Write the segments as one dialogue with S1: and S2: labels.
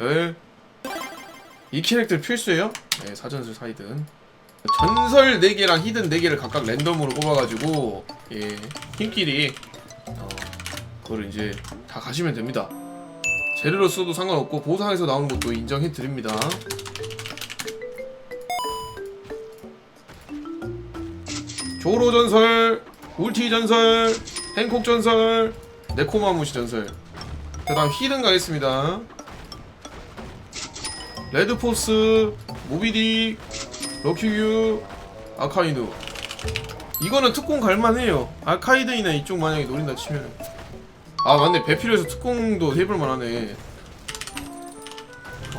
S1: 네. 이 캐릭터 필수예요? 네, 사전술 사이든. 전설 4개랑 히든 4개를 각각 랜덤으로 뽑아가지고 예, 팀끼리 어, 그거를 이제 다 가시면 됩니다. 재료로 써도 상관없고 보상에서 나오는 것도 인정해 드립니다. 조로 전설, 울티 전설, 행콕 전설, 네코마무시 전설. 그 다음 히든 가겠습니다. 레드포스, 모비딕, 럭키유, 아카이누. 이거는 특공 갈만해요. 아카이드이나 이쪽 만약에 노린다 치면. 아 맞네 배필에서 특공도 해볼만하네.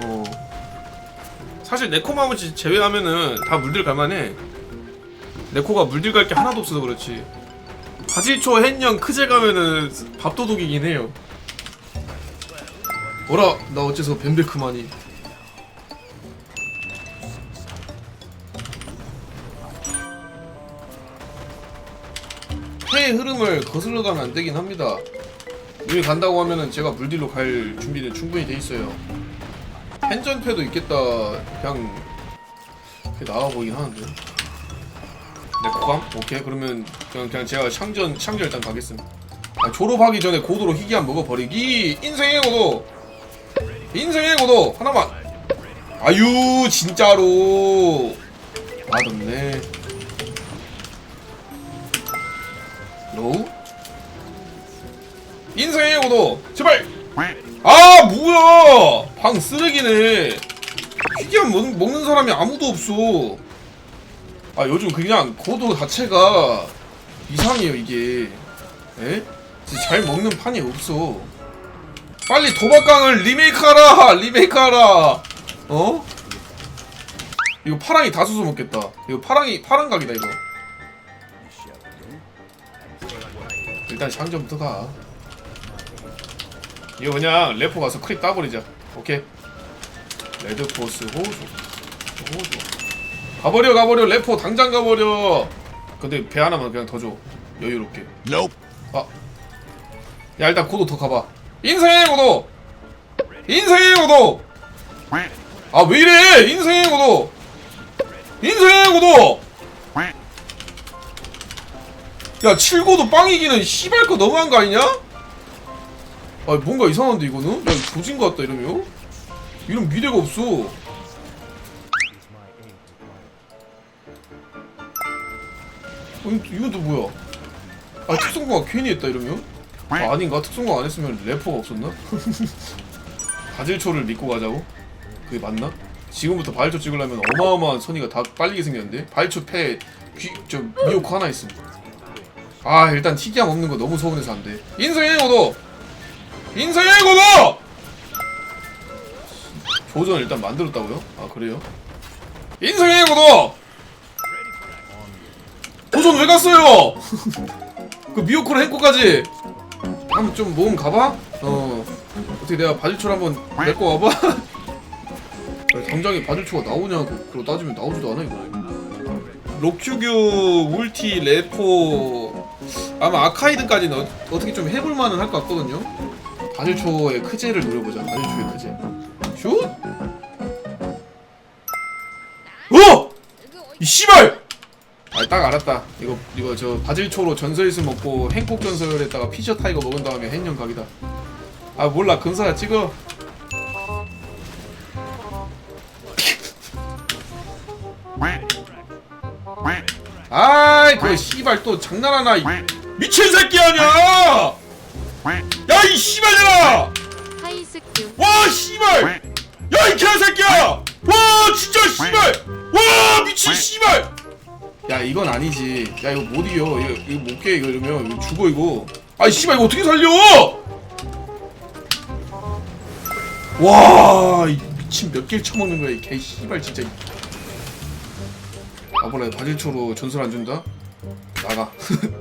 S1: 어. 사실 네코마무시 제외하면은 다 물들 갈만해. 네코가 물들 갈 게 하나도 없어서 그렇지. 바질초 햇령 크제 가면은 밥도둑이긴 해요. 어라 나 어째서 뱀베크만이. 해의 흐름을 거슬러 가면 안 되긴 합니다. 여기 간다고 하면은 제가 물딜로 갈 준비는 충분히 돼 있어요. hen전패도 있겠다. 그냥 나와 보이긴 하는데. 네, 고감? 오케이. 그러면 그냥, 그냥 제가 샹전 샹전 일단 가겠습니다. 아, 졸업하기 전에 고도로 희귀한 먹어 버리기. 인생의 고도. 인생의 고도 하나만. 아유 진짜로. 맛없네. 로우? 인생의 고도 제발! 아 뭐야! 방 쓰레기네. 희귀한 먹, 먹는 사람이 아무도 없어. 아 요즘 그냥 고도 자체가 이상해요 이게. 에? 잘 먹는 판이 없어. 빨리 도박강을 리메이크하라! 리메이크하라! 어? 이거 파랑이 다 쑤서 먹겠다. 이거 파랑이 파랑각이다 이거 일단 샹전부터 가. 이거 그냥 레포 가서 크립 따버리자. 오케이. 레드포스 호조. 호조. 가버려 가버려 레포 당장 가버려. 근데 배 하나만 그냥 더 줘. 여유롭게.
S2: Nope.
S1: 아. 야 일단 고도 더 가봐. 인생의 고도. 인생의 고도. 아 왜 이래? 인생의 고도. 인생의 고도. 야 7고도 빵이기는 씨발 거 너무한 거 아니냐? 아 뭔가 이상한데 이거는? 야 조진 거 같다 이러면? 이런 미래가 없어 어, 이건, 이건 또 뭐야? 아 특성공학 괜히 했다 이러면? 아, 아닌가? 특성공학 안 했으면 래퍼가 없었나? 바질초를 믿고 가자고? 그게 맞나? 지금부터 바질초 찍으려면 어마어마한 선이가 다 빨리게 생겼는데? 바질초 패 귀, 저 미호크 하나 있음 아 일단 튀기함 없는 거 너무 서운해서 안돼 인생의 고도 인생의 고도 조전 일단 만들었다고요? 아 그래요? 인생의 고도 조전 왜 갔어요? 그 미호크로 행코까지 한번 좀 모험 가봐? 어 어떻게 내가 바질초를 한번 데리고 와봐? 당장에 바질초가 나오냐고 그러고 따지면 나오지도 않아 이거 록큐교 울티 레포 아마 아카이드까지는 어, 어떻게 좀 해볼 만은 할 것 같거든요. 바질초의 크제를 노려보자. 바질초의 크제. 슛? 어! 이 씨발! 아, 딱 알았다. 이거 이거 저 바질초로 전설이슬 먹고 행콕 전설에다가 피셔 타이거 먹은 다음에 hen령 각이다. 아 몰라 근사야 찍어. 아이 그 씨발 또 장난하나 이 미친 새끼 아니야! 야 이 씨발년아!
S3: 하이스큐
S1: 와 씨발! 야 이 개새끼야! 와 진짜 씨발! 와 미친 씨발! 야 이건 아니지. 야 이거 못 이겨. 이거, 이거 못 깨. 이거 이러면 이거 죽어 이거. 아이 씨발 이거 어떻게 살려? 와, 이 미친 몇 개를 쳐먹는 거야 이 개 씨발 진짜. 아 몰라 바질초로 전설 안 준다? 나가.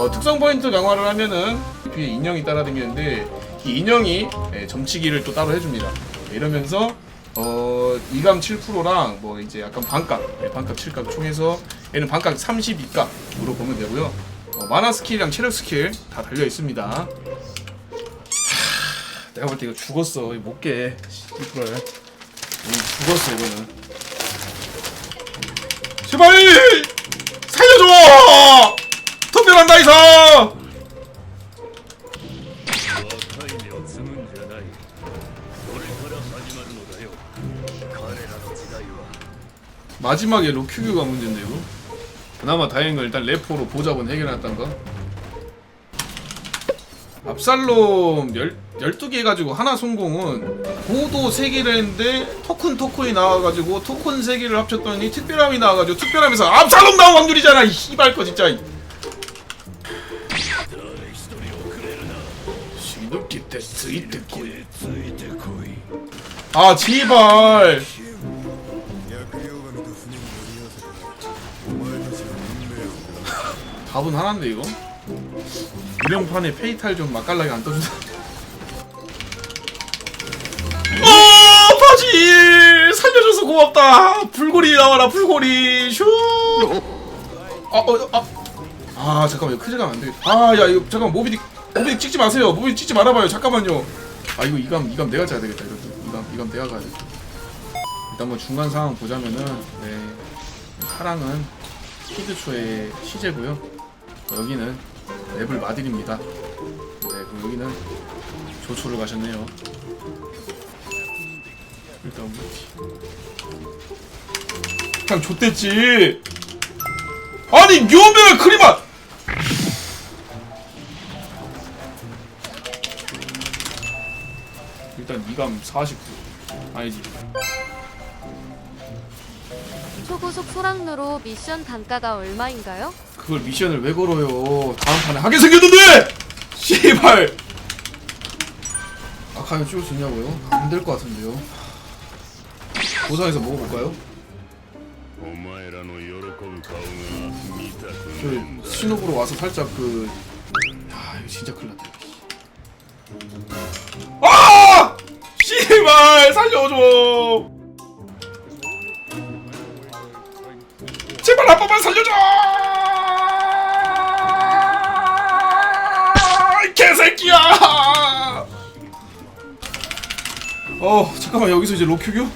S1: 어, 특성 포인트 강화를 하면은 뒤에 인형이 따라다니는데 이 인형이 네, 점치기를 또 따로 해줍니다 네, 이러면서 어, 2감 7%랑 뭐 이제 약간 반값 네, 반값 7값 총해서 얘는 반값 32값으로 보면 되고요 어, 마나 스킬이랑 체력 스킬 다 달려 있습니다 내가 볼 때 이거 죽었어. 이거 못 깨. 이거 죽었어 이거는. 제발 살려줘. 한
S3: 다이서
S1: 마지막에 로큐규가 문제인데 이거? 그나마 다행인 건 일단 레포로 보잡은 해결해놨단가. 압살롬 열, 12개 해가지고 하나 성공은 보도 3개를 했는데 토큰 토큰이 나와가지고 토큰 3개를 합쳤더니 특별함이 나와가지고 특별함에서 압살롬 나온 확률이잖아 이 씨발 거 진짜. 시누키 때 스이트
S3: これついてこい
S1: 아 제발
S4: 薬用神と船に乗り合わせたらお前たちの運命を
S1: 답은 하나인데 이거 유령판에 페이탈 좀 맛깔나게 안 떠준다 어 바지 살려줘서 고맙다 불고리 나와라 불고리 슈 아, 어, 아, 아 잠깐만 이거 크게 가면 안 되겠다 아야 이거 잠깐만 모비딕 모비딕 찍지 마세요. 모비딕 찍지 말아봐요. 잠깐만요. 아 이거 이감 이감 내가 짜야 되겠다. 이거 이감 이감 내가 가야 돼. 일단 뭐 중간 상황 보자면은 네. 파랑은 히드초의 시제고요. 여기는 랩을 마딜입니다. 네 그럼 여기는 조초를 가셨네요. 일단 무티 그냥 좆됐지. 아니 묘멸 크리마 이감 49 아니지
S5: 초고속 소랑로로 미션 단가가 얼마인가요?
S1: 그걸 미션을 왜 걸어요 다음 판에 하게 생겼는데 씨발 아 과연 찍을 수 있냐고요? 안 될 것 같은데요 고상에서 먹어볼까요? 저 신호으로 와서 살짝 그 아 이거 진짜 큰일 났다 아! 씨발 살려줘 제발 한 번만 살려줘 이 개새끼야 어 잠깐만 여기서 이제 로큐교?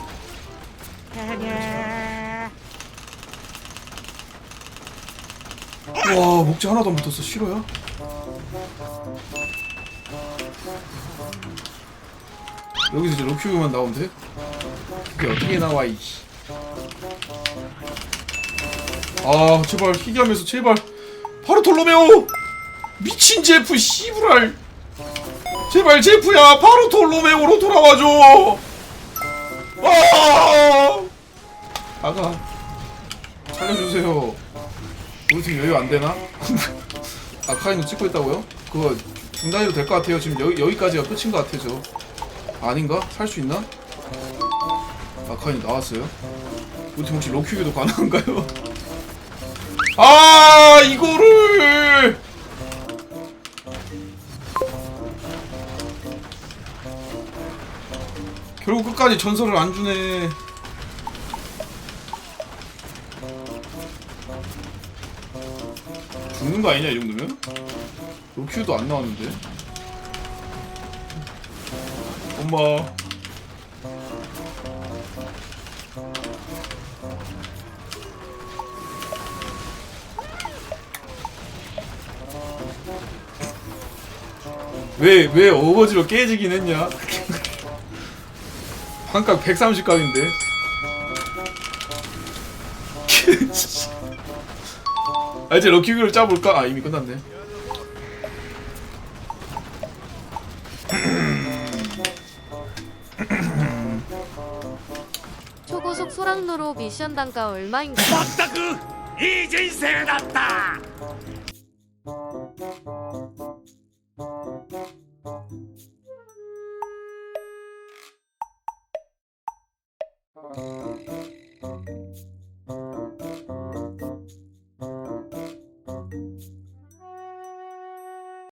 S1: 와 목재 하나도 안 붙었어 싫어요? 여기서 이제 로큐만 나오면 돼? 그게 어떻게 나와 이씨 아 제발 희귀하면서 제발 바로 돌로메오 미친 제프 씨부랄 제발 제프야 바로 돌로메오로 돌아와줘 아 아가 살려주세요 우리 팀 여유 안 되나? 아카이노 찍고 있다고요? 그거 중단해도 될 것 같아요. 지금 여기 여기까지가 끝인 것 같아요. 아닌가? 살 수 있나? 아카이노 나왔어요. 우리 팀 혹시 로큐기도 가능한가요? 아 이거를 결국 끝까지 전설을 안 주네. 죽는 거 아니냐 이 정도면? 로큐도 안 나왔는데. 엄마. 왜, 왜 어거지로 깨지긴 했냐? 반값 130각인데. 아 이제 럭키뷰를 짜볼까? 아 이미 끝났네
S5: 초고속 소랑루로 미션 단가 얼마인가요?
S3: まったくいい人生だった